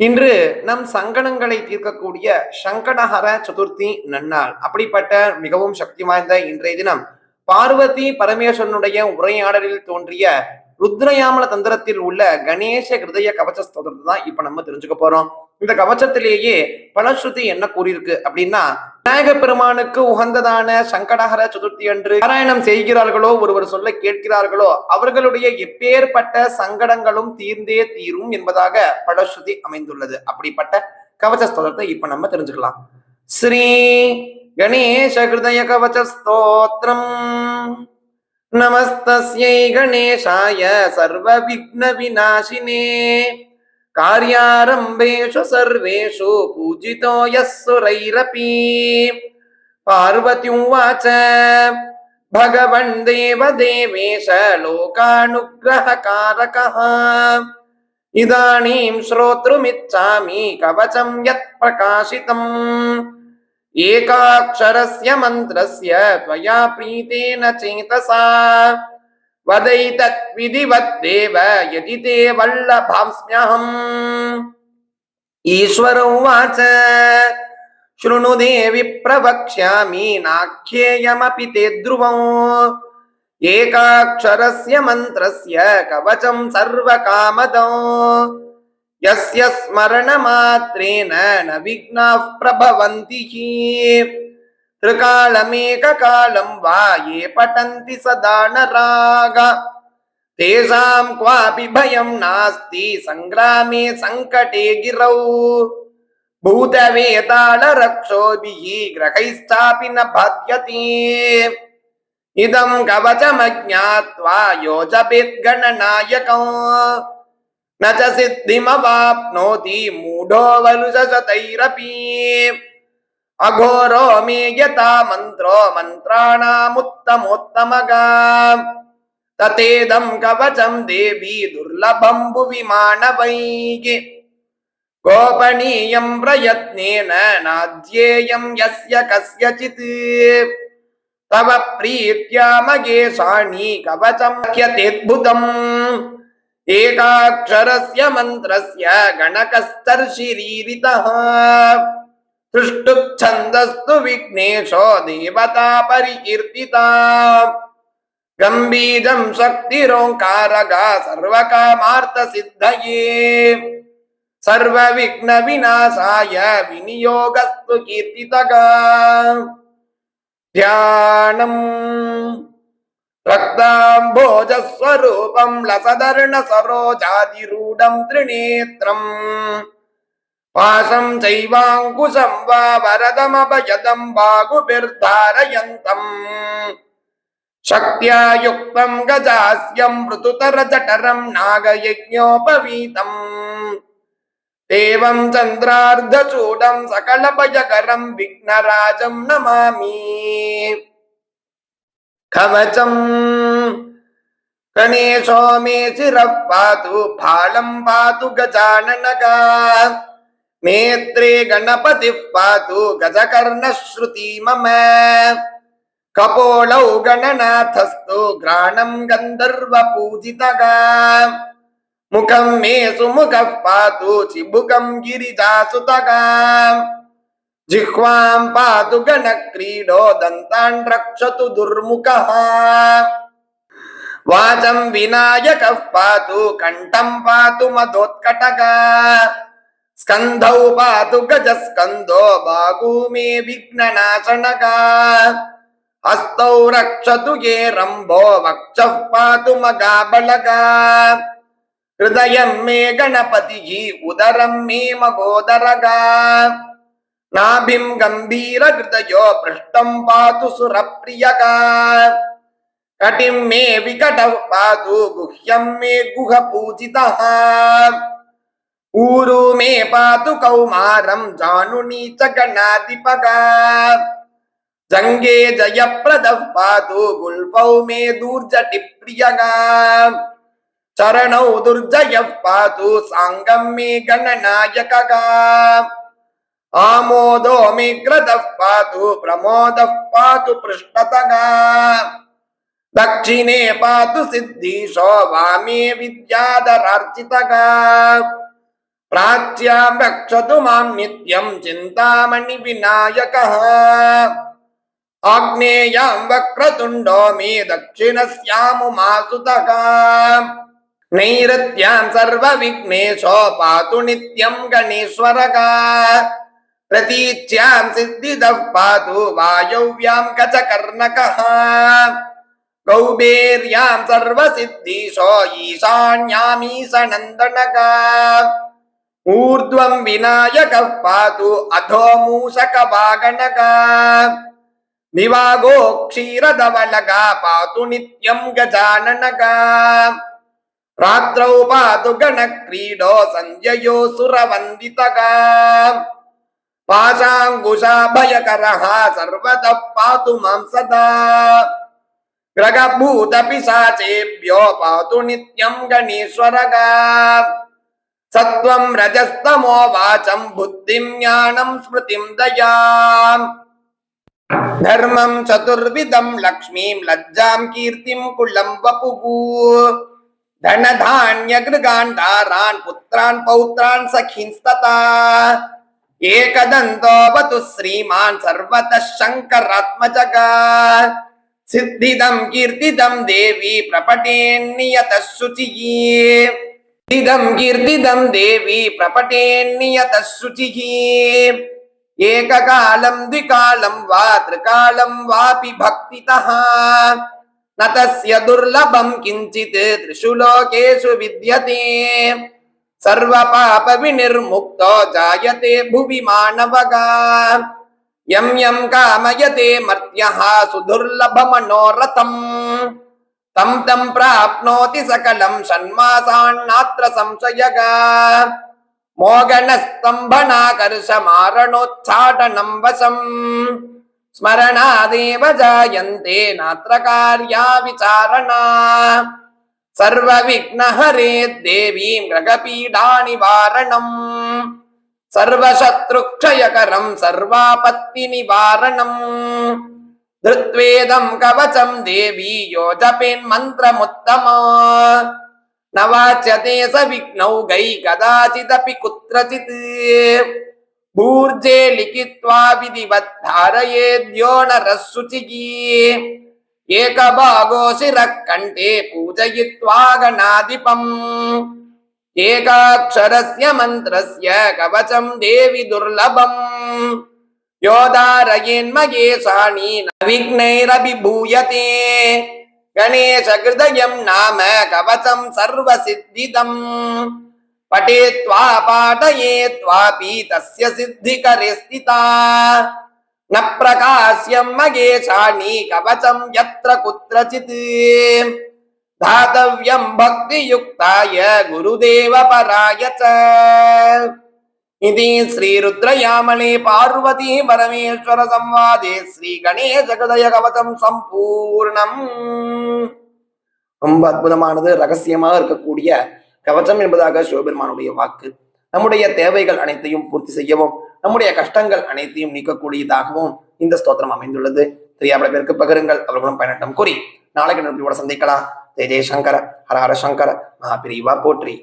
இன்று நம் சங்கடங்களை தீர்க்கக்கூடிய சங்கடஹர சதுர்த்தி நன்னாள். அப்படிப்பட்ட மிகவும் சக்தி வாய்ந்த இன்றைய தினம் பார்வதி பரமேஸ்வரனுடைய உரையாடலில் தோன்றிய ருத்ரயாமல தந்திரத்தில் உள்ள கணேச ஹிருதய கவச்ச ஸ்தோத்திரத்தை தான் இப்ப நம்ம தெரிஞ்சுக்க போறோம். இந்த கவச்சத்திலேயே பலஸ்ருதி என்ன கூறியிருக்கு அப்படின்னா விநாயக பெருமானுக்கு உகந்ததான சங்கடஹர சதுர்த்தி அன்று பாராயணம் செய்கிறார்களோ ஒருவர் சொல்ல கேட்கிறார்களோ அவர்களுடைய எப்பேற்பட்ட சங்கடங்களும் தீர்ந்தே தீரும் என்பதாக பலஸ்ருதி அமைந்துள்ளது. அப்படிப்பட்ட கவச்ச ஸ்தோத்திரத்தை இப்ப நம்ம தெரிஞ்சுக்கலாம். ஸ்ரீ கணேச ஹிருதய கவச்ச ஸ்தோத்திரம் நமஸ்தஸ்யை கணேசாய சர்வ விக்ன விநாசினே. कार्यारम्भेषु सर्वेषु पूजितो यः सुरैरपि पार्वत्युवाच भगवन् देवदेवेश लोकानुग्रहकारकः इदानीं श्रोतृमिच्छामि कवचं यत् प्रकाशितम् एकाक्षरस्य मन्त्रस्य त्वया प्रीतेन चेतसा वदैतद्विधिवद्देव यदि ते वल्लभांस्म्यहम् ईश्वर उवाच शृणु देवि प्रवक्ष्यामि नाख्येयमपि ते ध्रुवम् एकाक्षरस्य मन्त्रस्य कवचं सर्वकामदौ यस्य स्मरणमात्रेण न विघ्नाः प्रभवन्ति हि త్రికాళమేకకాలం వా ఏ పఠంతి సదా నరాగ తేషాం క్వాపి భయం నాస్తి సంగ్రామే సంకటే గిరౌ భూతవేతాళ రక్షోభిః గ్రహైశ్చాపి న బాధ్యతే ఇదం కవచమజ్ఞాత్వా యోజభిర్గణనాయకం నచ సిద్ధిమవాప్నోతి మూఢో వలుషతైరపి அகோரோ மே யதா மந்திரோ மந்திராணாமுத்தமோத்தமகா ததேதம் கவச்சம் தேவி துர்லபம் புவி மாணவைகி கோபனீயம் பிரயத்னேன நாத்யேயம் யஸ்ய கஸ்யசித் தவ பிரீத்யா மகேஷாணி கவச்சம் கியதேத்புதம் ஏகாட்சரஸ்ய மந்திரஸ்ய கணகஸ்தர்ஷிரீரிதः सृष्टुच्छन्दस्तु विघ्नेशो देवता परिकीर्तिता गम्भीरं शक्तिरोङ्कारगा सर्वकामार्थसिद्धये सर्वविघ्नविनाशाय विनियोगस्तु कीर्तितगा ध्यानम् रक्ताम्भोजस्वरूपं लसदर्णसरोजादिरूढं त्रिनेत्रम् పాశం చైవాంకుశం వా వరదమపయదం బాగుభిర్ధారయంతం శక్త్యాయుక్తం గజాస్యం మృతుతరజఠరం నాగయజ్ఞోపవీతం. దేవం చంద్రార్ధచూడం సకలభయకరం విఘ్నరాజం నమామి. కవచం గణేశో మే శిరః పాతు ఫాళం పాతు గజాననగా. नेत्रे गणपतिः पातु गजकर्णश्रुती मम। कपोलौ गणनाथस्तु घ्राणं गन्धर्वपूजितगा मुखं मे सुमुखः पातु चिबुकं गिरिजासुतगा जिह्वां पातु गणक्रीडो दन्तान् रक्षतु दुर्मुखः। वाचं विनायकः पातु, कण्ठं पातु స్కంధౌ పాతు గజ స్కందో బాగు మే విఘ్ననాశనక హస్తౌ రక్షతు ఏ రంభో వక్ష పాతు మగాబలక హృదయం మే గణపతి ఉదరం మే మగోదరగా. నాభిం గంభీర హృదయో పృష్టం పాతు సురప్రియగా. కటిం మే వికట పాతు గుహ్యం మే గుహ పూజిత. ಊರು ಮೇ ಪಾತು ಕೌಮಾರಂ ಜಾನುನೀಚ ಗಣಾಧಿಪಗ ಜಂಗೇ ಜಯಪ್ರದ ಪಾತು ಗುಲ್ಪೌ ಮೇ ದೂರ್ಜಟಿ ಪ್ರಿಯಗ ಚರಣೌ ದುರ್ಜಯ ಪಾತು ಸಾಂಗಂ ಮೇ ಗಣನಾಯಕ ಆಮೋದೋ ಮೇ ಗ್ರದ ಪಾತು ಪ್ರಮೋದ ಪಾತು ಪೃಷ್ಠತಗ ದಕ್ಷಿಣೇ ಪಾತು ಸಿದ್ಧೀಶೋ ವಾಮೇ ವಿದ್ಯಾಧರಾರ್ಚಿತಗ विद्याधरार्चितगा प्राच्यां रक्षतु मां नित्यं चिन्तामणि विनायकः आग्नेयां वक्रतुण्डो मे दक्षिणस्यामुमासुतः नैऋत्यां सर्वविघ्नेशो पातु नित्यं गणेश्वरः प्रतीच्यां सिद्धिदः पातु वायव्यां कचकर्णकः कौबेर्यां सर्वसिद्धीशो ఊర్ధ్వం వినాయక పాతు అధో మూషక వాగణక నివాగో క్షీరధవలగా పాతు నిత్యం గజాననగా రాత్రౌ పాతు గణ క్రీడో సంజయో సురవందితగా పాశాంగుశాభయకర సర్వత పాతు మాం సదా గ్రగభూత పిశాచేభ్యో పాతు నిత్యం గణేశ్వరగా సత్వం రజస్తమో వాచం బుద్ధిం జ్ఞానం స్మృతిం దయాం. ధర్మం చతుర్విధం లక్ష్మీం లజ్జాం కీర్తిం కుళ్ళం వపుగు. ధనధాన్య గృగాన్ దారాన్ పుత్రాన్ పౌత్రాన్ సఖింస్తతా ఏకదంతోవతు శ్రీమాన్ సర్వత శంకరాత్మజగా. సిద్ధిదం కీర్తిదం దేవి ప్రపటేన్నియత శుచియే ఇదం కీర్తిదం దేవి ప్రపటేన్నియత శుచి ఏకకాలం ద్వికాలం వా త్రికాలం వాపి భక్తిత. నతస్య దుర్లభం కించిత్ త్రిషు లోకేషు విద్యతే. సర్వ పాప వినిర్ముక్తో జాయతే భువి మానవగా. యం యం కామయతే మర్త్య సుదుర్లభ మనోరథం. तं तं प्राप्नोति सकलं षण्मासान्नात्र संशयः मोगनस्तम्भनाकर्षमारणोच्चाटनं वशम् स्मरणादेव जायन्ते नात्र कार्या विचारणा सर्वविघ्नहरे देवीं ग्रहपीडानिवारणम् सर्वशत्रुक्षयकरं सर्वापत्तिनिवारणम् धृत्वेदं कवचं देवी यो जपेन्मन्त्रमुत्तम न वाच्यते स विघ्नौ गै कदाचिदपि कुत्रचित् भूर्जे लिखित्वा विधिवत् धारयेद्यो नरः शुचिः एकभागो शिरः कण्ठे पूजयित्वा गणाधिपम् एकाक्षरस्य मन्त्रस्य कवचं देवि दुर्लभम् यो धारयेन्मगेशानि न विघ्नैरभिभूयते गणेशहृदयं नाम कवचं सर्वसिद्धिदम् पठेत्वा पाठयेत्वापि तस्य सिद्धिकरे स्थिता न प्रकाश्यं मगेशानि कवचं यत्र कुत्रचित् दातव्यं भक्तियुक्ताय गुरुदेवपराय च इति श्रीरुद्रयामले पार्वती परमेश्वर संवादे ஸ்ரீகணேசகதய கவசம் சம்பூர்ணம் ரொம்ப அற்புதமானது ரகசியமாக இருக்கக்கூடிய கவசம் என்பதாக சிவபெருமானுடைய வாக்கு நம்முடைய தேவைகள் அனைத்தையும் பூர்த்தி செய்யவும் நம்முடைய கஷ்டங்கள் அனைத்தையும் நீக்கக்கூடியதாகவும் இந்த ஸ்தோத்திரம் அமைந்துள்ளது தெரியாத பேருக்கு பகிருங்கள் அவர்களும் பயனட்டம் கூறி நாளைக்கு நிறுத்தியோட சந்திக்கலாம் ஜெய ஜெயசங்கர ஹர ஹர சங்கர மகாபிரிவா போற்றி